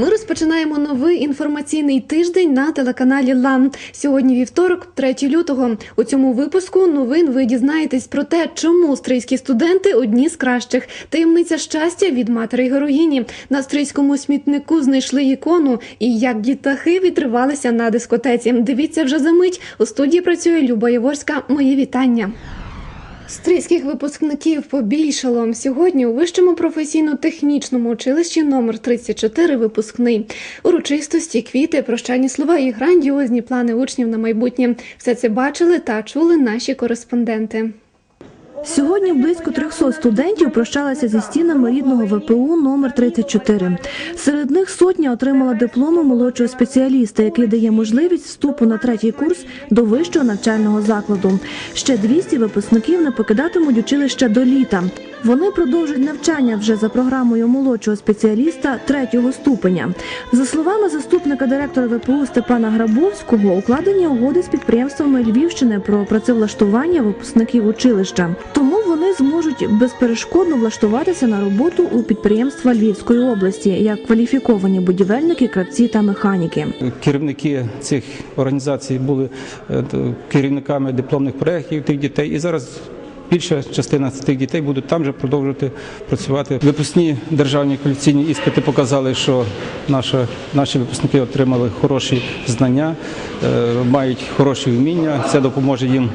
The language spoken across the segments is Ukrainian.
Ми розпочинаємо новий інформаційний тиждень на телеканалі ЛАН. Сьогодні вівторок, 3 лютого. У цьому випуску новин ви дізнаєтесь про те, чому стрийські студенти одні з кращих. Таємниця щастя від матері героїні. На стрийському смітнику знайшли ікону і як дітахи відривалися на дискотеці. Дивіться вже за мить. У студії працює Люба Яворська. Мої вітання. Стрийських випускників побільшало сьогодні у вищому професійно-технічному училищі номер 34 випускний. Урочистості, квіти, прощальні слова і грандіозні плани учнів на майбутнє. Все це бачили та чули наші кореспонденти. Сьогодні близько 300 студентів прощалися зі стінами рідного ВПУ номер 34. Серед них сотня отримала дипломи молодшого спеціаліста, який дає можливість вступу на третій курс до вищого навчального закладу. Ще 200 випускників не покидатимуть училище до літа. Вони продовжують навчання вже за програмою молодшого спеціаліста третього ступеня. За словами заступника директора ВПУ Степана Грабовського, укладені угоди з підприємствами Львівщини про працевлаштування випускників училища. Тому вони зможуть безперешкодно влаштуватися на роботу у підприємства Львівської області як кваліфіковані будівельники, кравці та механіки. Керівники цих організацій були е, керівниками дипломних проєктів тих дітей, і зараз більша частина тих дітей будуть там же продовжувати працювати. Випускні державні кваліфікаційні іспити показали, що наша, наші випускники отримали хороші знання, е, мають хороші вміння. Це допоможе їм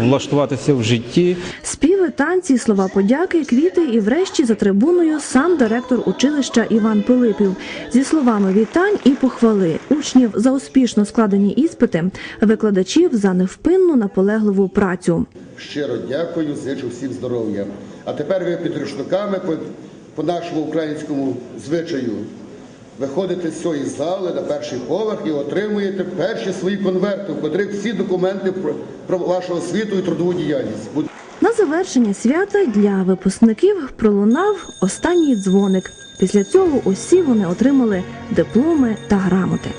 влаштуватися в житті. Співи, танці, слова подяки, квіти і врешті за трибуною сам директор училища Іван Пилипів зі словами вітань і похвали учнів за успішно складені іспити, викладачів за невпинну наполегливу працю. Щиро дякую, зичу всім здоров'я. А тепер ви під рушниками по, по нашому українському звичаю виходите з цієї зали на перший поверх і отримуєте перші свої конверти, в котрих всі документи про, вашу освіту і трудову діяльність. На завершення свята для випускників пролунав останній дзвоник. Після цього усі вони отримали дипломи та грамоти.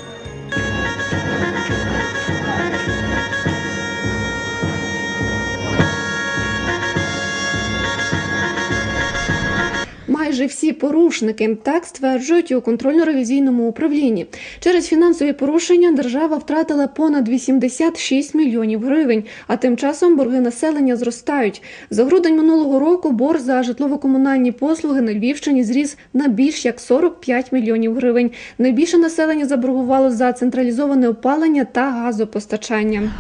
Майже всі порушники так стверджують у контрольно-ревізійному управлінні. Через фінансові порушення держава втратила понад 86 мільйонів гривень, а тим часом борги населення зростають. За грудень минулого року борг за житлово-комунальні послуги на Львівщині зріс на більш як 45 мільйонів гривень. Найбільше населення заборгувало за централізоване опалення та газопостачання.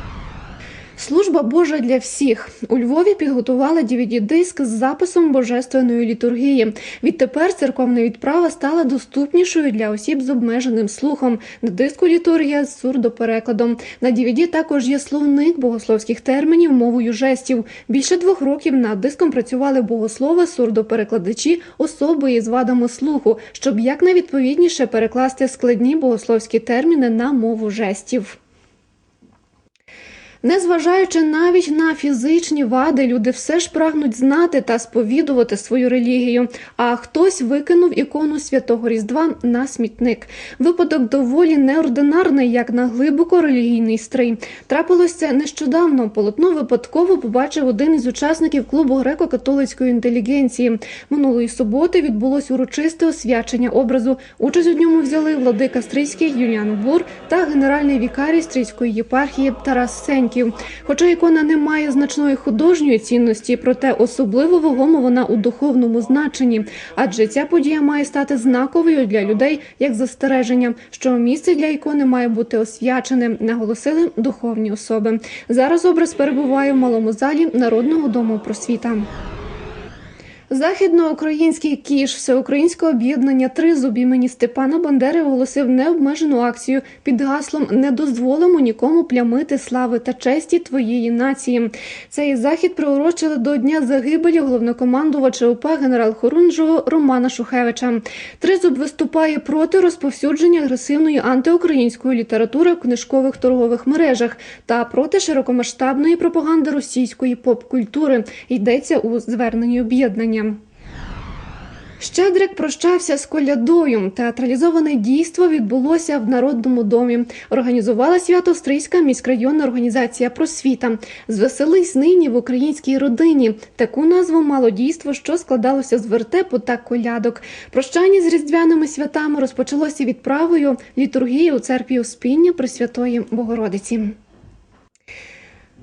Служба Божа для всіх у Львові підготували dvd-диск з записом божественної літургії. Відтепер церковна відправа стала доступнішою для осіб з обмеженим слухом. На диску літургія з сурдоперекладом. На DVD також є словник богословських термінів мовою жестів. Більше двох років над диском працювали богослови, сурдоперекладачі, особи із вадами слуху, щоб якнайвідповідніше перекласти складні богословські терміни на мову жестів. Незважаючи навіть на фізичні вади, люди все ж прагнуть знати та сповідувати свою релігію. А хтось викинув ікону святого Різдва на смітник. Випадок доволі неординарний, як на глибоко релігійний стрий. Трапилось це нещодавно. Полотно випадково побачив один із учасників клубу греко-католицької інтелігенції. Минулої суботи відбулось урочисте освячення образу. Участь у ньому взяли владика Стрийський Юліан Бур та генеральний вікарій Стрийської єпархії Тарас Сеньків. Хоча ікона не має значної художньої цінності, проте особливо вагома вона у духовному значенні, адже ця подія має стати знаковою для людей як застереження, що місце для ікони має бути освячене, наголосили духовні особи. Зараз образ перебуває в малому залі Народного дому просвіта. Західноукраїнський кіш всеукраїнського об'єднання «Тризуб» імені Степана Бандери оголосив необмежену акцію під гаслом Не дозволимо нікому плямити слави та честі твоєї нації. Цей захід приурочили до дня загибелі головнокомандувача УПА генерал-хорунжого Романа Шухевича. Тризуб виступає проти розповсюдження агресивної антиукраїнської літератури в книжкових торгових мережах та проти широкомасштабної пропаганди російської поп-культури. Йдеться у зверненні об'єднання. Щедрик прощався з колядою. Театралізоване дійство відбулося в Народному домі. Організувала свято Стрийська міськрайонна організація Просвіта. Звеселись нині в українській родині. Таку назву мало дійство, що складалося з вертепу та колядок. Прощання з різдвяними святами розпочалося відправою літургії у церкві Успіння Пресвятої Богородиці.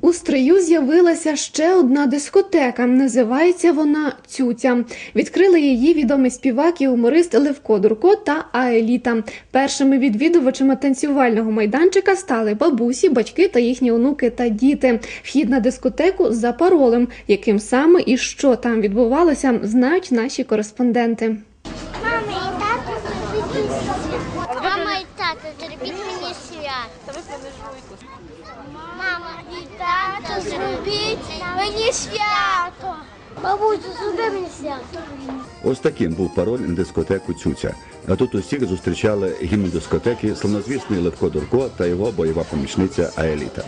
У стрию з'явилася ще одна дискотека. Називається вона Цюця. Відкрили її відомий співак і гуморист Левко Дурко та Аеліта. Першими відвідувачами танцювального майданчика стали бабусі, батьки та їхні онуки та діти. Вхід на дискотеку за паролем, яким саме і що там відбувалося, знають наші кореспонденти. Мама і зробіть мені свято. Мама і тато зробіть мені свято. Бабусю, зроби мені свято. Ось таким був пароль на дискотеку Цюця. А тут усіх зустрічали гімн дискотеки славнозвісний Левко Дурко та його бойова помічниця Аеліта.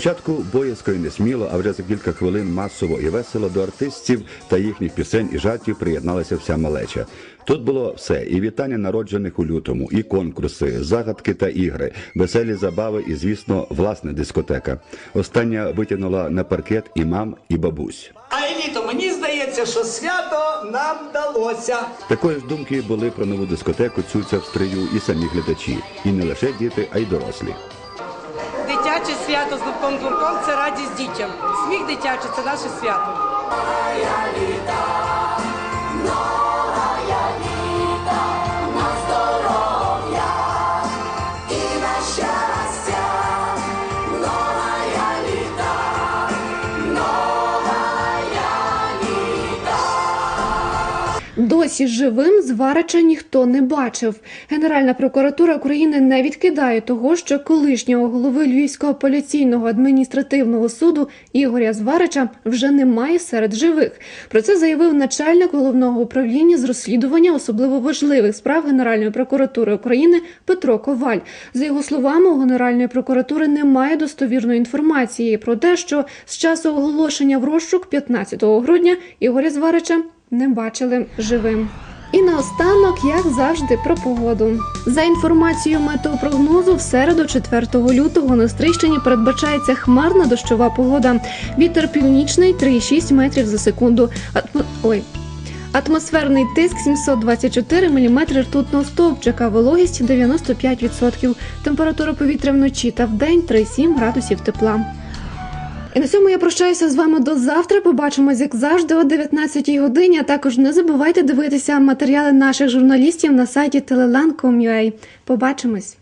Спочатку боязко і несміло, а вже за кілька хвилин масово і весело до артистів та їхніх пісень і жартів приєдналася вся малеча. Тут було все: і вітання народжених у лютому, і конкурси, загадки та ігри, веселі забави, і, звісно, власна дискотека. Остання витягнула на паркет і мам, і бабусь. А еліто, мені здається, що свято нам вдалося. Такої ж думки були про нову дискотеку Цюця в стрию і самі глядачі, і не лише діти, а й дорослі. Дитяче свято з Левком Дурком це радість дітям. Сміх дитячий це наше свято. Досі живим зварича ніхто не бачив. Генеральна прокуратура України не відкидає того, що колишнього голови Львівського апеляційного адміністративного суду Ігоря Зварича вже немає серед живих. Про це заявив начальник головного управління з розслідування особливо важливих справ Генеральної прокуратури України Петро Коваль. За його словами, у Генеральної прокуратури немає достовірної інформації про те, що з часу оголошення в розшук 15 грудня Ігоря Зварича не бачили живим. І наостанок, як завжди, про погоду. За інформацією метеопрогнозу, в середу, 4 лютого, на Стрийщині передбачається хмарна дощова погода. Вітер північний 3,6 метрів за секунду. Атмо... Ой. Атмосферний тиск 724 мм ртутного стовпчика, вологість 95%. Температура повітря вночі та вдень 3,7 градусів тепла. І на цьому я прощаюся з вами до завтра. Побачимось, як завжди, о 19 годині. А також не забувайте дивитися матеріали наших журналістів на сайті telelan.com.ua. Побачимось.